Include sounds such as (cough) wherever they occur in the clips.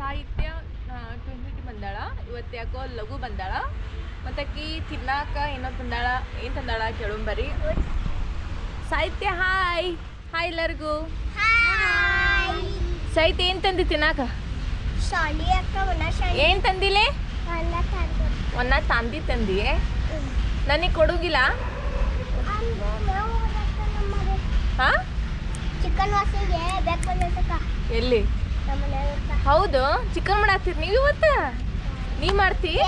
ಸಾಹಿತ್ಯ ಟ್ವೆಂಟಿ ಬಂದಾಳ ಇವತ್ತು ಯಾಕೋ ಲಘು ಬಂದಾಳ. ಮತ್ತಾಕಿ ತಿನ್ನಾಕ ಏನೋ ತಂದಾಳ ಏನು ತಂದಾಳ ಕೇಳೋಂಬರಿ ಸಾಹಿತ್ಯ ಹಾಯ್. ಹಾಯ್ ಎಲ್ಲರಿಗೂ. ಸಾಹಿತ್ಯ ಏನು ತಂದಿ ತಿನ್ನಾಕ ಏನು ತಂದಿಲೆ? ಒನ್ನ ತಂದಿ. ತಂದಿ ನನಗೆ ಕೊಡೋಗಿಲ್ಲ? ಹಾ? ಚಿಕನ್ ಎಲ್ಲಿ? ಹೌದು ಚಿಕನ್ ಮಾಡಾತ್ತೀರಿ ನೀವು ಇವತ್ತು? ನೀ ಮಾಡ್ತಿ? (laughs)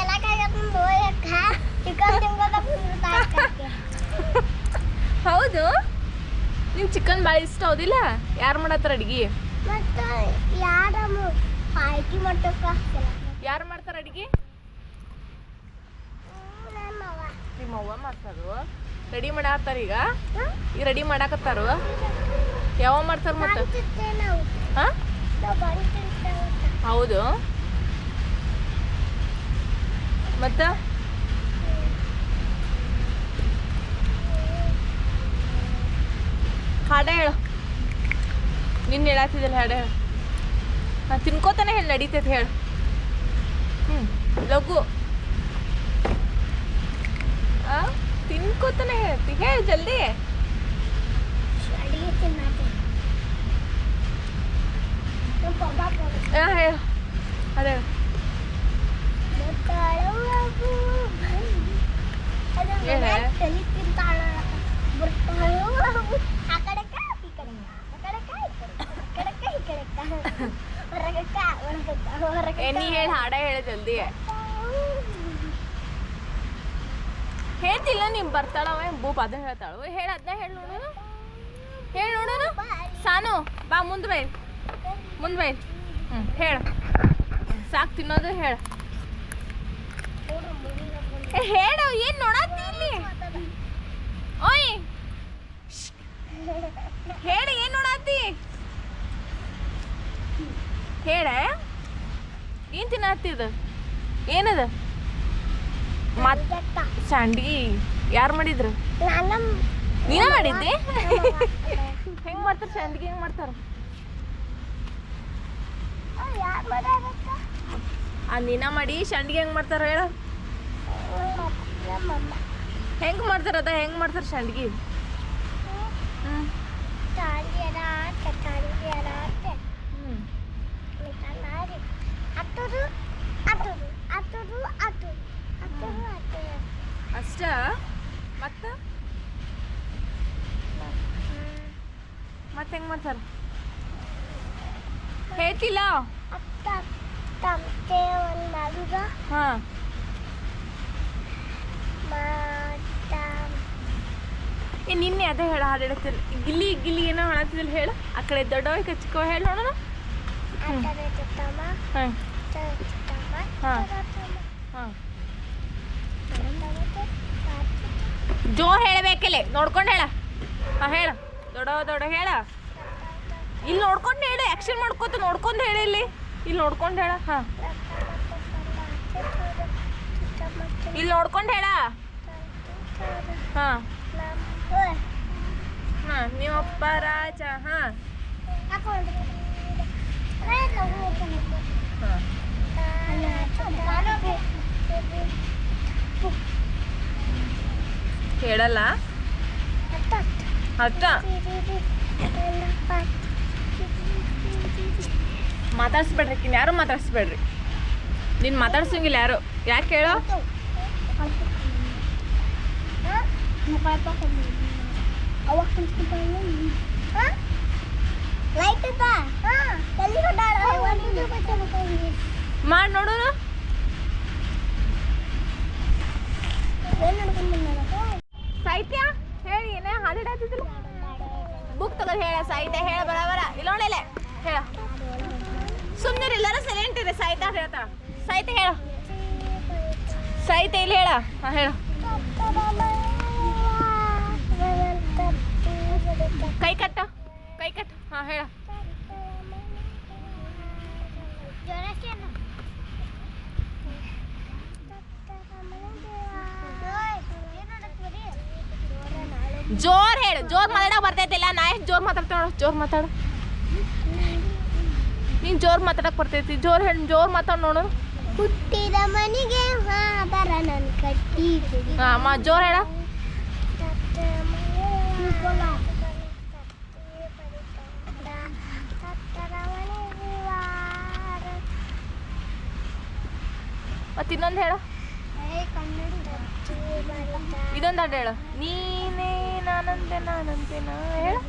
ಹೌದು. ನಿಮ್ ಚಿಕನ್ ಭಾಳ ಇಷ್ಟ ಹೌದಿಲ್ಲ? ಯಾರು ಮಾಡತ್ತಾರ ಅಡಿಗೆ? ಯಾರು ಮಾಡ್ತಾರ ಅಡಿಗೆ? ನಿಮ್ಮವ್ವ. ನಿಮ್ಮ ಅವ್ವ ಮಾಡ್ತಾರು. ರೆಡಿ ಮಾಡಾತ್ತಾರ ಈಗ? ಈಗ ರೆಡಿ ಮಾಡಾಕತ್ತಾರು? ಯಾವ ಮಾಡ್ತಾರ ಮತ್ತೆ? ಹಾಂ? ಹೌದು. ಮತ್ತ? ಹಾಡ ಹೇಳು. ನಿನ್ನ ಹೇಳಾತಿದ್ದಲ್ಲ ಹಾಡ ಹೇಳು. ತಿನ್ಕೋತಾನೆ ಹೇಳಿ, ನಡೀತೈತೆ ಹೇಳು. ಹ್ಞೂ ಲಘು. ತಿನ್ಕೋತಾನೆ ಹೇಳ್ತಿ ಹೇಳು ಜಲ್ದಿ. ಅಡಿಗೆ ತಿನ್ನತ್ತೆ ನಮ್ಮ ಪಪ್ಪ ಪಪ್ಪ ಹಾಂ ಹೇಳು ಅದೇ ಏನೇ? ಏ ನೀ ಹೇಳಿ ಹಾಡ ಹೇಳು ಜಲ್ದಿ ಹೇಳ್ತಿಲ್ಲ ನೀವು ಬರ್ತಾಳವ ಬೂಪ್ ಅದ ಹೇಳ್ತಾಳು ಹೇಳ ಅದನ್ನ ಹೇಳಿ ನೋಡೋಣ ಹೇಳಿ ನೋಡೋಣ ಸಾನು ಬಾ ಮುಂದೆ ಬೈ ಮುಂದೆ ಹ್ಞೂ ಹೇಳು. ಸಾಕು ತಿನ್ನೋದು ಹೇಳು. ಹೇಳು ಏನು ನೋಡತ್ತಿ ಇಲ್ಲಿ? ಓಯ್. ಹೇಳಿ ಏನು ನೋಡತ್ತಿ? ಹೇಳ. ಏನು ತಿನ್ನತ್ತಿದ ಏನದ? ಮತ್ ಸಂಡ್ಗಿ. ಯಾರು ಮಾಡಿದ್ರು? ನೀನ ಮಾಡಿದ್ದೆ? ಹೆಂಗ್ ಮಾಡ್ತಾರ ಸಂಡ್ಗಿ ಹೆಂಗ್ ಮಾಡ್ತಾರ? ಆ ಮಾಡಿ ಸಂಡ್ಗಿ ಹೆಂಗ್ ಮಾಡ್ತಾರ ಹೇಳ. ಹೆಂಗ್ ಮಾಡ್ತಾರ ಅದ, ಹೆಂಗ್ ಮಾಡ್ತಾರ ಸಂಡ್ಗಿ ಅಷ್ಟ, ಮತ್ತ? ಮತ್ತೆ ಹೆಂಗ್ ಮಾಡ್ತಾರ? ಹೇಳ್ತಿಲ್ಲ? ತಮಟೆ ಒಂದು ಮಾಡುದ ಹಾ. ಏ ನಿನ್ನೆ ಅದೇ ಹೇಳ ಹಾಡು ಹೇಳ್ತಿಲ್ಲ ಗಿಲ್ಲಿ ಗಿಲ್ಲಿ ಏನೋ ಹಾಡತ್ತಿಲ್ಲ ಹೇಳು. ಆ ಕಡೆ ದೊಡ್ಡವ ಕಚ್ಕೋ ಹೇಳ ನೋಡೋಣ. ಹಾಂ. ಹಾಂ ಜೋ ಹಾ. ತಮ್ಮ ಹಾಂ. ಜೋರ್ ಹೇಳಬೇಕಲೆ ನೋಡ್ಕೊಂಡು ಹೇಳ. ಹಾಂ ಹೇಳ. ದೊಡ್ಡ ದೊಡ್ಡ ಹೇಳ. ಇಲ್ಲಿ ನೋಡ್ಕೊಂಡು ಹೇಳು ಆ್ಯಕ್ಷನ್ ಮಾಡ್ಕೋತ ನೋಡ್ಕೊಂಡು ಹೇಳಿ ಇಲ್ಲಿ. ಇಲ್ಲಿ ನೋಡ್ಕೊಂಡು ಹೇಳ ಹಾ. ಇಲ್ಲಿ ನೋಡ್ಕೊಂಡು ಹೇಳ. ಹಾ. ಹಾಂ ನೀವಪ್ಪ ರಾಜ ಹಾಂ. ಹೇಳಲ್ಲ? ಅಷ್ಟ ಮಾತಾಡ್ಸ್ಬೇಡ್ರಿ ಕಿನ್ ಯಾರು ಮಾತಾಡ್ಸ್ಬೇಡ್ರಿ? ನೀನು ಮಾತಾಡ್ಸಂಗಿಲ್ಲ ಯಾರು? ಯಾಕೆ ಹೇಳೋ? ಮಾಡಿ ಬಂದಾರ ಸಾಹಿತ್ಯ? ಹೇಳಿ, ಏನೇ ಹಾಡಿಡಾತಿದ್ದಿಲ್ಲ ಬುಕ್ ತಗೋ ಹೇಳ ಸಾಹಿತ್ಯ, ಹೇಳ ಬರಬರ ಬರ ಇಲ್ಲ. ನೋಡಿಲ್ಲ ಹೇಳ. ಸುಮ್ಮನೆ ಎಲ್ಲರೂ ಸೈಲೆಂಟ್ ಇದೆ ಸಾಹಿತ್ಯ ಹೇಳ್ತಾಳ. ಸಾಹಿತ್ಯ ಹೇಳ. ಸಾಹಿತ್ಯ ಇಲ್ಲಿ ಹೇಳ. ಹಾಂ, ಹೇಳ. ಕೈ ಕಟ್ಟ. ಕೈ ಕಟ್ಟ ಹಾಂ, ಹೇಳ. ಜೋರ್ ಹೇಳು. ಜೋರ್ ಮಾತಾಡಕ್ ಬರ್ತೈತಿಲ್ಲ ನಾ ಎಷ್ಟು ಜೋರ್ ಮಾತಾಡ್ತೇವೆ ನೋಡು. ಜೋರ್ ಮಾತಾಡು. ನೀ ನೀನು ಜೋರು ಮಾತಾಡಕ್ ಬರ್ತೈತಿ ಜೋರು ಹೇಳಿ ಜೋರು ಮಾತಾಡ್ ನೋಡು. ಹುಟ್ಟಿದ ಮನೆಗೆ ಮಾದರ ನನ್ ಕಟ್ಟಿ ಹಾಂ ಜೋರು ಹೇಳ. ಮತ್ತೆ ಇನ್ನೊಂದು ಹೇಳು. ಇದೊಂದು ಹಾಡು ಹೇಳು. ನೀನೇ ನಾನಂತೆ ನಾನಂತೆ ನಾ ಹೇಳು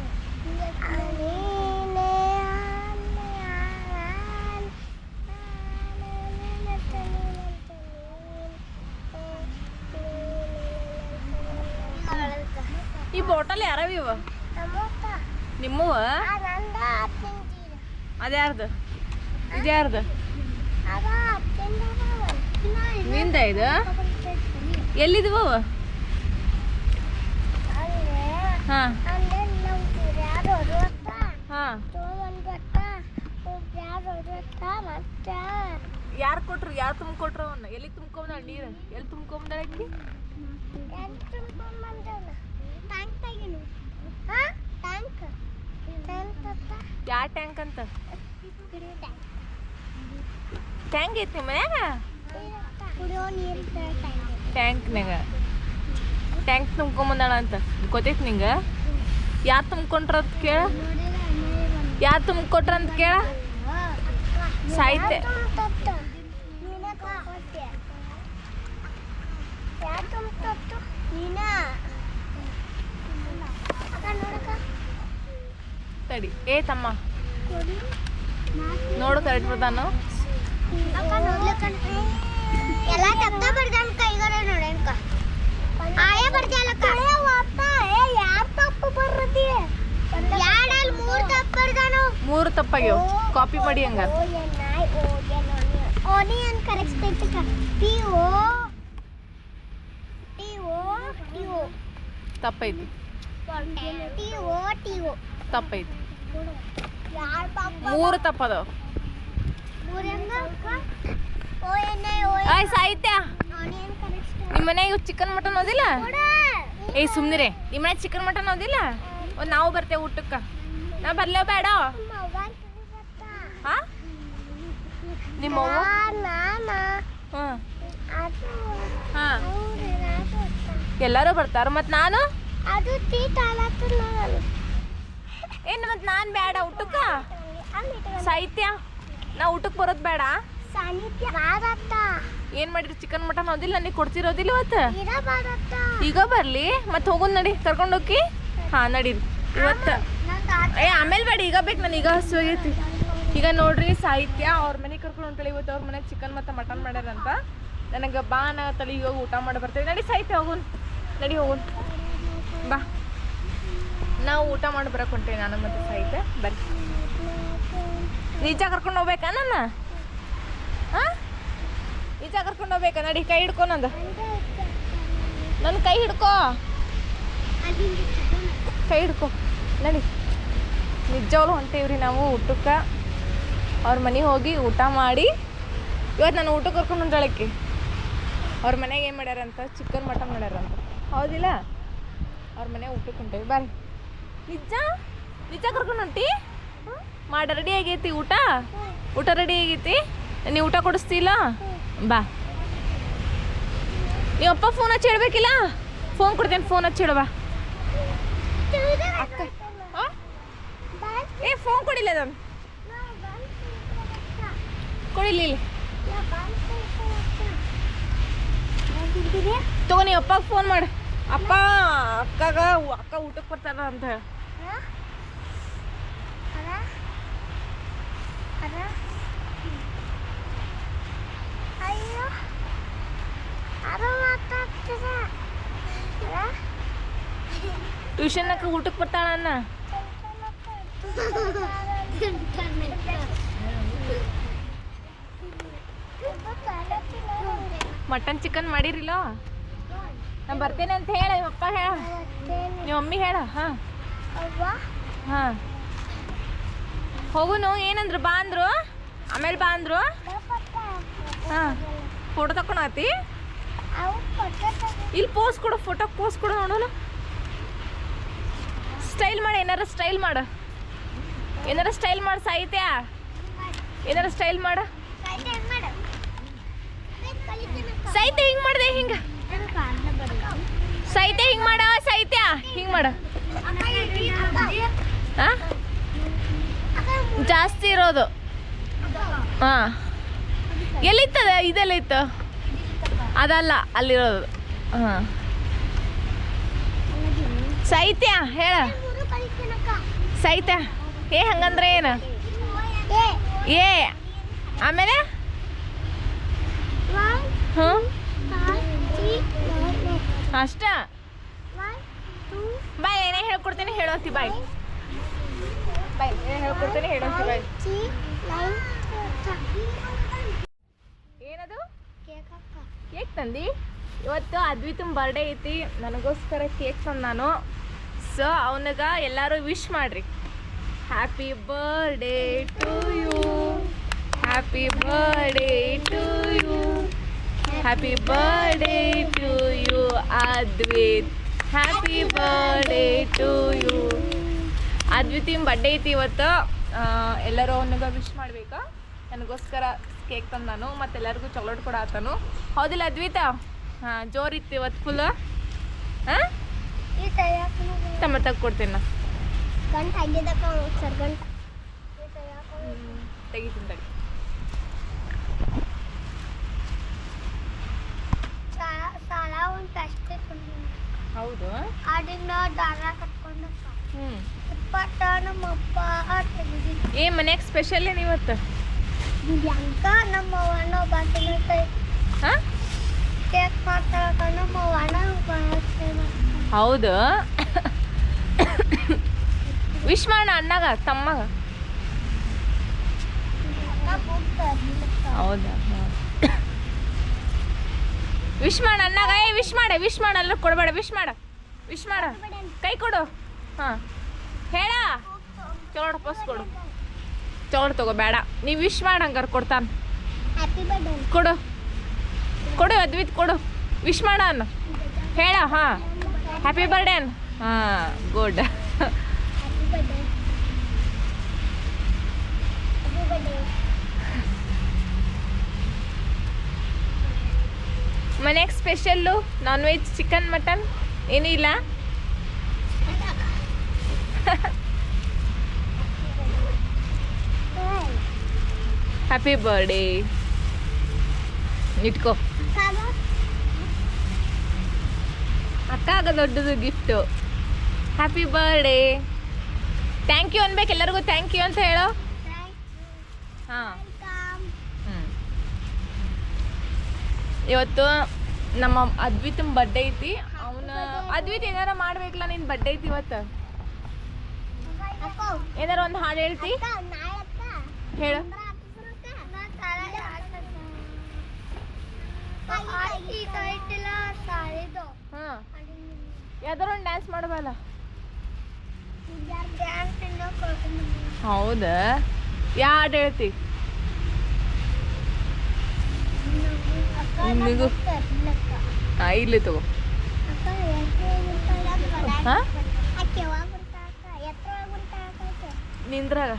ಈ ಬಾಟಲ್ ಯಾರವ ಇವ? ನಿಮ್ಮವ? ಅದ್ಯಾರ್ದು ಇದ್ಯಾರ್ದು ನಿಂದ ಇದು? ಎಲ್ಲಿದ್ವ ಹಾಂ. ಹಾಂ. ಯಾರು ಕೊಟ್ರು? ಯಾರು ತುಂಬಿಕೊಟ್ರು ಅವನ್ನ? ಎಲ್ಲಿ ತುಂಬ್ಕೊಂಬಂದಾಳ ನೀರು ಎಲ್ಲಿ ತುಂಬ್ಕೊಂಬಂದಾಳ ಅಕ್ಕಿ ಯಾವ ಟ್ಯಾಂಕ್ ಅಂತ? ಟ್ಯಾಂಕ್ ಐತಿ ನಿಮ್ಮ ಮನ್ಯಾಗ? ಟ್ಯಾಂಕ್ನಾಗ ಟ್ಯಾಂಕ್ ತುಂಬ್ಕೊಂಬಂದಾಳ ಅಂತ. ಗೊತ್ತೈತಿ ನಿಂಗೆ? ಯಾರು ತುಂಬ್ಕೊಂಡ್ರ ಅಂತ ಕೇಳ. ಯಾರು ತುಂಬ್ಕೊಟ್ರ ಅಂತ ಕೇಳ. ಸಾಹಿತ್ಯ. ತಡಿ. ಏ ತಮ್ಮ. ನೋಡು ಕರೆಕ್ಟ್ ಬರ್ತಾನು ಎಲ್ಲ ತಪ್ಪ ಬರ್ದಾನ ಕೈಗಾರ ನೋಡೇನ್ಕ ಆಯೇ ಎರಡಲ್ಲಿ ಮೂರು ತಪ್ಪು ಬರ್ದಾನು. ಮೂರು ತಪ್ಪಾಗ್ಯಾವ. ಕಾಪಿ ಮಾಡಿ ಹಂಗ. Onion correct O T O T O. ತಪ್ಪೈತಿ T O. O ತಪ್ಪೈತಿ. ಮೂರು ತಪ್ಪದವ ಸಾಹಿತ್ಯ. ನಿಮ್ಮ ಮನೆಗೆ ಚಿಕನ್ ಮಟನ್ ಓದಿಲ್ಲ? ಏಯ್ ಸುಮ್ನಿರೆ. ನಿಮ್ಮ ಮನೆ ಚಿಕನ್ ಮಟನ್ ಓದಿಲ್ಲ? ಒಂದು ನಾವು ಬರ್ತೇವೆ ಊಟಕ್ಕೆ. ನಾ ಬರ್ಲೇ ಬೇಡ. ಹಾ? ನಿಮ್ಮ ಹಾಂ. ಎಲ್ಲರೂ ಬರ್ತಾರ ಮತ್ತು ನಾನು? ಅದು ತೀಟ ಆಲತ್ತು ನಾನು. ಏನು ಮತ್ತೆ ನಾನು ಬೇಡ ಊಟಕ್ಕೆ? ಸಾಹಿತ್ಯ? ನಾ ಊಟಕ್ಕೆ ಬರೋದು ಬೇಡ? ಸಾಹಿತ್ಯ ಬಾರತ್ತ ಏನು ಮಾಡಿರಿ ಚಿಕನ್ ಮಟನ್ ಅದಿಲ್ಲ ನನಗೆ ಕೊಡ್ತಿರೋದಿಲ್ಲ ಇವತ್ತು? ಈಗ ಬರ್ಲಿ? ಮತ್ತೆ ಹೋಗೋದು ನಡಿ ಕರ್ಕೊಂಡು ಹೋಗಿ? ಹಾಂ ನಡೀರಿ. ಇವತ್ತು. ಏ ಆಮೇಲೆ ಬೇಡ ಈಗ ಬೇಕು ನಾನು ಈಗ ಹಸು ಆಗೈತಿ ಈಗ ನೋಡ್ರಿ ಸಾಹಿತ್ಯ ಅವ್ರ ಮನೆಗೆ ಕರ್ಕೊಂಡು ಹೊಂಟಳಿ ಇವತ್ತು ಅವ್ರ ಮನೆಗೆ ಚಿಕನ್ ಮತ್ತು ಮಟನ್ ಮಾಡ್ಯಾರಂತ. ನನಗೆ ಬಾ ನಾ ತಲೆ ಈಗ ಊಟ ಮಾಡಿ ಬರ್ತೀವಿ ನಡಿ ಸಾಹಿತ್ಯ ಹೋಗೋಣ ನಡಿ ಹೋಗೋಣ ಬಾ. ನಾವು ಊಟ ಮಾಡಿ ಬರಕ್ಕೆ ಹೊಂಟೇವಿ ನಾನು ಮತ್ತೆ ಸಾಹಿತ್ಯ ಬರ್ರಿ. ನಿಜ ಕರ್ಕೊಂಡು ಹೋಗ್ಬೇಕಾ ನನ್ನ? ಹಾಂ ನಿಜ ಕರ್ಕೊಂಡು ಹೋಗ್ಬೇಕಾ? ನಡಿ, ಕೈ ಹಿಡ್ಕೊ ನಂದು. ನನ್ನ ಕೈ ಹಿಡ್ಕೋ. ಕೈ ಹಿಡ್ಕೊ. ನಡಿ. ನಿಜವಾಗ್ಲೂ ಹೊಂಟೇವ್ರಿ ನಾವು ಊಟಕ್ಕೆ. ಅವ್ರ ಮನೆ ಹೋಗಿ ಊಟ ಮಾಡಿ. ಇವತ್ತು ನಾನು ಊಟಕ್ಕೆ ಕರ್ಕೊಂಡು ಹೊಂಟಾಳಕ್ಕೆ ಅವ್ರ ಮನೆಗೆ ಏನು ಮಾಡ್ಯಾರಂತ? Chicken, mutton ಮಾಡ್ಯಾರಂತ. ಹೌದಿಲ್ಲ? ಅವ್ರ ಮನೆ ಊಟಕ್ಕೆ ಹೊಂಟೇವಿ. ಬರ್ರಿ ನಿಜ ನಿಜ ಕರ್ಕೊಂಡು ಹೊಂಟಿ? ಮಾಡ, ರೆಡಿ ಆಗೈತಿ ಊಟ? ಊಟ ರೆಡಿ ಆಗೈತಿ? ನೀವು ಊಟ ಕೊಡಿಸ್ತಿಲ್ಲ ಬಾ. ನೀವು ಅಪ್ಪ ಫೋನ್ ಹಚ್ಚಿ ಹೇಳ್ಬೇಕಿಲ್ಲ? ಫೋನ್ ಕೊಡ್ತೇನೆ ಫೋನ್ ಹಚ್ಚಿ ಹೇಳುವ ಅಕ್ಕ? ಏ ಫೋನ್ ಕೊಡಿಲ್ಲ ಅದನ್ನು ಕೊಡಿಲ್ಲ, ಇಲ್ಲಿ. ತಗೋ, ನೀ ಅಪ್ಪಗೆ ಫೋನ್ ಮಾಡು. ಅಪ್ಪ ಅಕ್ಕಗ ಅಕ್ಕ ಊಟಕ್ಕೆ ಬರ್ತಾರ ಅಂತ ಹೇಳಿ ಮಾತಾಡ್ತಿದ ಟ್ಯೂಷನ್ನಕ್ಕೆ ಊಟಕ್ಕೆ ಬರ್ತಾಳ ಅಣ್ಣ ಮಟನ್ ಚಿಕನ್ ಮಾಡಿರಿಲ್ಲ ನಾ ಬರ್ತೇನೆ ಅಂತ ಹೇಳ ನಿಮ್ಮ ಅಪ್ಪ ಹೇಳ. ನಿಮ್ಮ ಮಮ್ಮಿ ಹೇಳ ಹಾಂ. ಹಾ. ಹೋಗುನು ಏನಂದ್ರು ಬಾ ಅಂದ್ರು? ಆಮೇಲೆ ಬಾ ಅಂದ್ರು? ಹಾಂ. ಫೋಟೋ ತಕೊಳತಿ ಇಲ್ಲಿ ಪೋಸ್ ಕೊಡು ಫೋಟೋ ಪೋಸ್ ಕೊಡು ನೋಡೋಣ ಸ್ಟೈಲ್ ಮಾಡ ಏನಾರ ಸ್ಟೈಲ್ ಮಾಡು. ಏನಾರ ಸ್ಟೈಲ್ ಮಾಡಿ ಸಾಹಿತ್ಯ. ಏನಾರ ಸ್ಟೈಲ್ ಮಾಡ. ಸಾಹಿತ್ಯ ಹೆಂಗ್ ಮಾಡ್ದೆ ಹಿಂಗ? ಸಾಹಿತ್ಯ ಹಿಂಗ್ ಮಾಡ, ಸೈತ್ಯಾ? ಹಿಂಗ್ ಮಾಡ. ಜಾಸ್ತಿ ಇರೋದು. ಹಾ ಎಲ್ಲಿತ್ತದ? ಇದೆಲ್ಲ ಇತ್ತು ಅದಲ್ಲ, ಅಲ್ಲಿರೋದು. ಹಾ ಸೈತ್ಯಾ, ಹೇಳ. ಸೈತ್ಯಾ, ಏ, ಹಂಗಂದ್ರೆ ಏನು? ಏ. ಆಮೇಲೆ? ಹ್ಞೂ ಅಷ್ಟ? ಬಾಯ್ ಏನೇ ಹೇಳ್ಕೊಡ್ತೀನಿ ಹೇಳೋಂತಿ ಬಾಯ್ ಬಾಯ್ ಏನೇ ಹೇಳ್ಕೊಡ್ತೀನಿ ಹೇಳೋಂತಿ ಬಾಯ್ ಏನದು? ಕೇಕ್ ತಂದಿ? ಇವತ್ತು ಅದ್ವಿತಮ್ ಬರ್ಡೇ ಐತಿ. ನನಗೋಸ್ಕರ ಕೇಕ್ ತಂದ ನಾನು. ಸೊ ಅವನಿಗೆ ಎಲ್ಲರೂ ವಿಶ್ ಮಾಡ್ರಿ. Happy birthday to you happy birthday to you happy birthday Advith. Happy birthday to you ಅದ್ವಿತಿನ್ birthday ಐತಿ ಇವತ್ತು. ಎಲ್ಲರೂ ಅವನಿಗೆ ವಿಶ್ ಮಾಡ್ಬೇಕಾ? ನನಗೋಸ್ಕರ ಕೇಕ್ ತಂದಾನು ಮತ್ತೆ ಎಲ್ಲರಿಗೂ ಚಾಕ್ಲೇಟ್ ಕೂಡ ಆತನು ಹೌದಿಲ್ಲ ಅದ್ವಿತ? ಹಾಂ ಜೋರಿತ್ತು ಇವತ್ತು ಫುಲ್ ಹಾಂ? ತಮ್ಮ ಕೊಡ್ತೀನಿ ನಾನು ತೆಗಿತೀನಿ ತೆಗಿ ಸಾಲ ಒಂದು ಅಷ್ಟೇ ಕೊಂಡಿನಿ ಹೌದು. ದಾರ ಕಟ್ಕೊಂಡು ಹ್ಞೂ ತೆಗೆದಿದ್ದು ಏ ಮನ್ಯಾಗ ಸ್ಪೆಷಲ್ ಏನು ಇವತ್ತು? ನಮ್ಮ ಬಾಕಿನ ಹಾಂ? ಕೇಕ್ ನಮ್ಮ ಅಣ್ಣ ಹೌದು. ವಿಶ್ ಮಾಡ ಅಣ್ಣಗ ತಮ್ಮಗ. ಹೌದಾ? ವಿಶ್ ಮಾಡ ಅನ್ನಾಗ ಏ ವಿಶ್ ಮಾಡ ವಿಶ್ ಮಾಡ. ಅಲ್ಲ ಕೊಡಬೇಡ ವಿಶ್ ಮಾಡ. ವಿಶ್ ಮಾಡ. ಕೈ ಕೊಡು. ಹಾಂ. ಹೇಳ. ಚೋಡ ಪಸ್ ಕೊಡು. ಚೋಡ ತಗೋ ಬೇಡ. ನೀವು ವಿಶ್ ಮಾಡ ಹಂಗಾರೆ ಕೊಡ್ತಾನ. ಕೊಡು. ಕೊಡು ಅದ್ವಿತ್ ಕೊಡು. ವಿಶ್ ಮಾಡ ಅನ್ನ. ಹೇಳ ಹಾಂ. ಹ್ಯಾಪಿ ಬರ್ಡೇ ಅನ್ ಹಾಂ good happy birthday happy birthday ಮನೆಗೆ special non veg chicken mutton ಏನೂ ಇಲ್ಲ ಹ್ಯಾಪಿ ಬರ್ಡೇ ಇಟ್ಕೋ ಅಕ್ಕಾಗ ದೊಡ್ಡದು gift happy birthday thank you ಅನ್ಬೇಕು ಎಲ್ಲರಿಗೂ ಥ್ಯಾಂಕ್ ಯು ಅಂತ ಹೇಳೋ. ಹಾಂ. ಇವತ್ತು ನಮ್ಮ ಅದ್ವಿತ್ ಬರ್ಡೇ ಐತಿ. ಅವನ ಅದ್ವಿತ್ ಏನಾರ ಮಾಡ್ಬೇಕಲ್ಲ ನಿನ್ ಬರ್ಡೇ ಐತಿ ಇವತ್ತು? ಏನಾರ ಒಂದು ಹಾಡು ಹೇಳ್ತಿ? ಹೇಳು. ಹಾಂ. ಯಾವ್ದಾರ ಒಂದು ಡ್ಯಾನ್ಸ್ ಮಾಡಬಲ್ಲ. ಹೌದಾ? ಯಾ ಹಾಡು ಹೇಳ್ತಿ? ನಿಮಗೂ ಇಲ್ಲಿ ತಗೋ. ಹಾ? ನಿಂದ್ರಾಗ.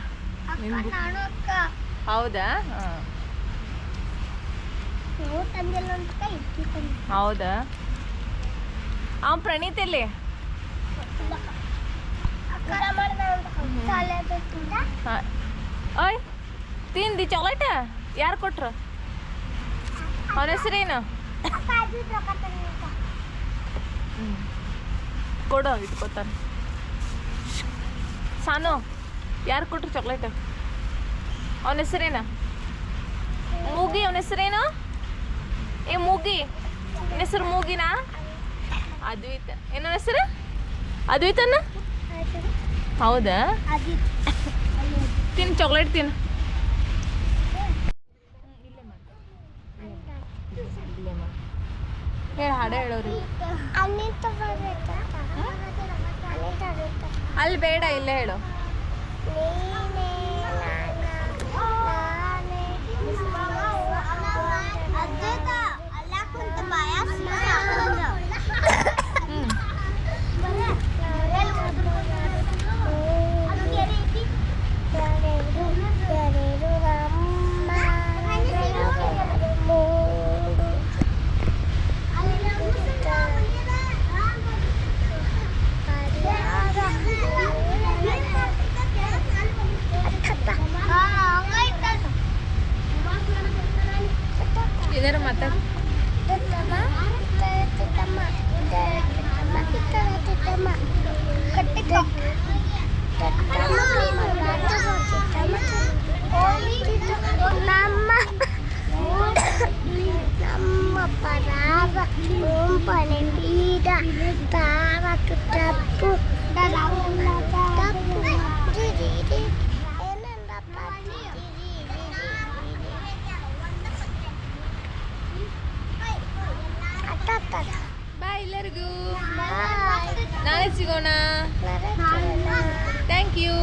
ಹೌದಾ? ಹೌದಾ? ಅವ ಪ್ರಣೀತ್ ಓಯ್ ತಿಂದಿ ಚಾಕ್ಲೇಟ? ಯಾರು ಕೊಟ್ರು? (laughs) ಅವನ ಹೆಸರೇನು ಕೊಡು ಇಟ್ಕೋತಾನೆ. ಸಾನು ಯಾರು ಕೊಟ್ರು ಚಾಕ್ಲೇಟ್ ಅವನ ಹೆಸರೇನ? ಮೂಗಿ ಅವನ ಹೆಸರೇನು? ಏ ಮೂಗಿ. ಅವನ ಹೆಸರು ಮೂಗಿನಾ? ಅದ್ವಿತ. ಏನೋ ಹೆಸರು? ಅದ್ವಿತನ? ಹೌದಾ? ತಿನ್ ಚಾಕ್ಲೇಟ್ ತಿನ್. ಹೇಳ ಹಾಡ ಹೇಳೋರಿ ಅಲ್ಲಿ ಬೇಡ ಇಲ್ಲೇ ಹೇಳು. ಬಾಯ್ ಎಲ್ಲರಿಗೂ ಬಾಯ್ ನಾಳೆ ಸಿಗೋಣ thank you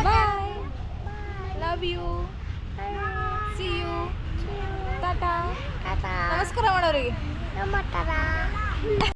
bye love you see you tata ನಮಸ್ಕಾರ ಮಾಡೋರಿಗೆ ನಮ್ಮ